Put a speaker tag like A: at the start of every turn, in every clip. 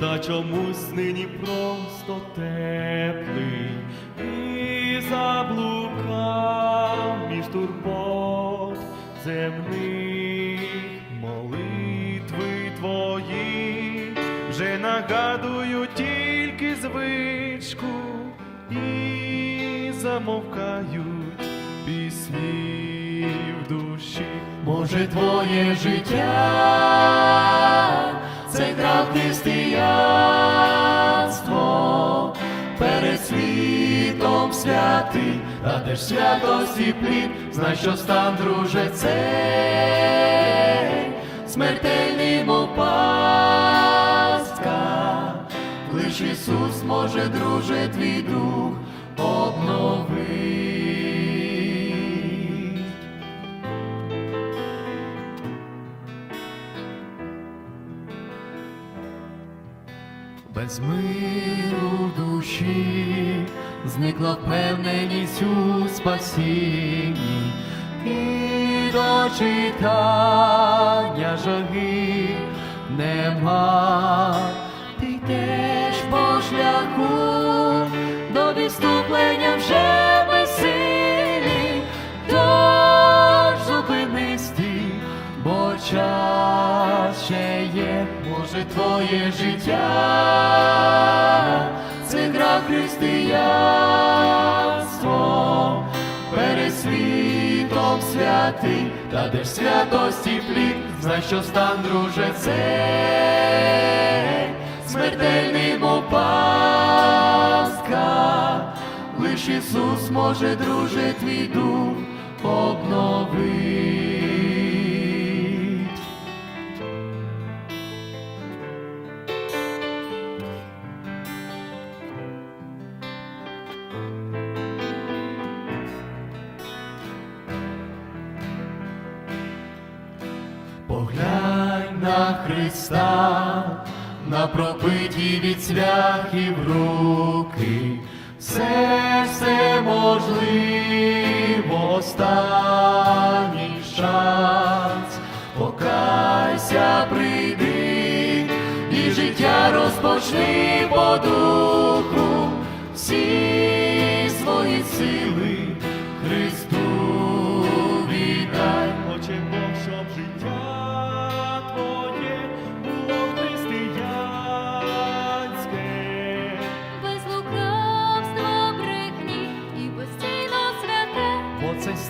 A: та чомусь нині просто теплий і заблукав між турбот земних молитви твої вже нагадують тільки звичку і замовкають пісні в душі.
B: Може, твоє життя це гра перед світом святий, та де ж святості плід, знай, що стан, друже, цей смертельний мов пастка, лиш Ісус може, друже, твій дух обновить. Без миру душі зникла впевненість у спасінні і до читання жаги нема. Ти йдеш по шляху до відступлення вже безсилі, тож зупинись ти, бо час є, може твоє життя, це гра християнство, перед світом святий, та де ж святості плід, знай, що стан, друже, цей смертельний мов пастка, лиш Ісус може, друже, твій дух обновить. На Христа, на пробиті від цвяхів руки, все, все можливо, останній шанс, покайся, прийди, і життя розпочни по духу, всі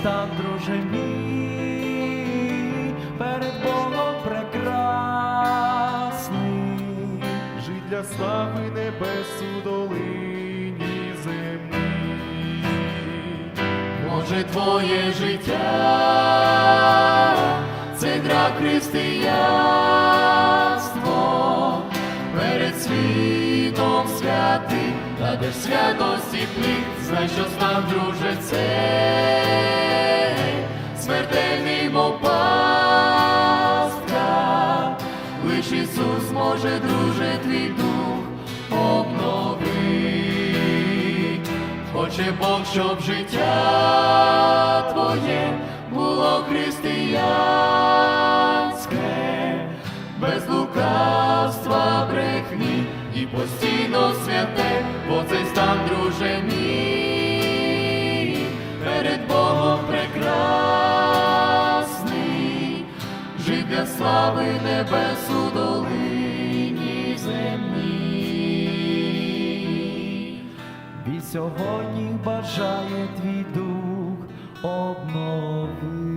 B: стан, друже мій, перед Богом прекрасний.
A: Жить для слави небес у долині земній.
B: Може, твоє життя, це гра християнство, перед світом святий, та де святості плід, знай, що стан, друже, цей смертельний пастка, лиш Ісус може, друже, твій дух обновить. Хоче Бог, щоб життя твоє було християнське, без лукавства, брехні і постійно слави небес у долині землі,
C: Від сьогодні бажає твій дух обнови.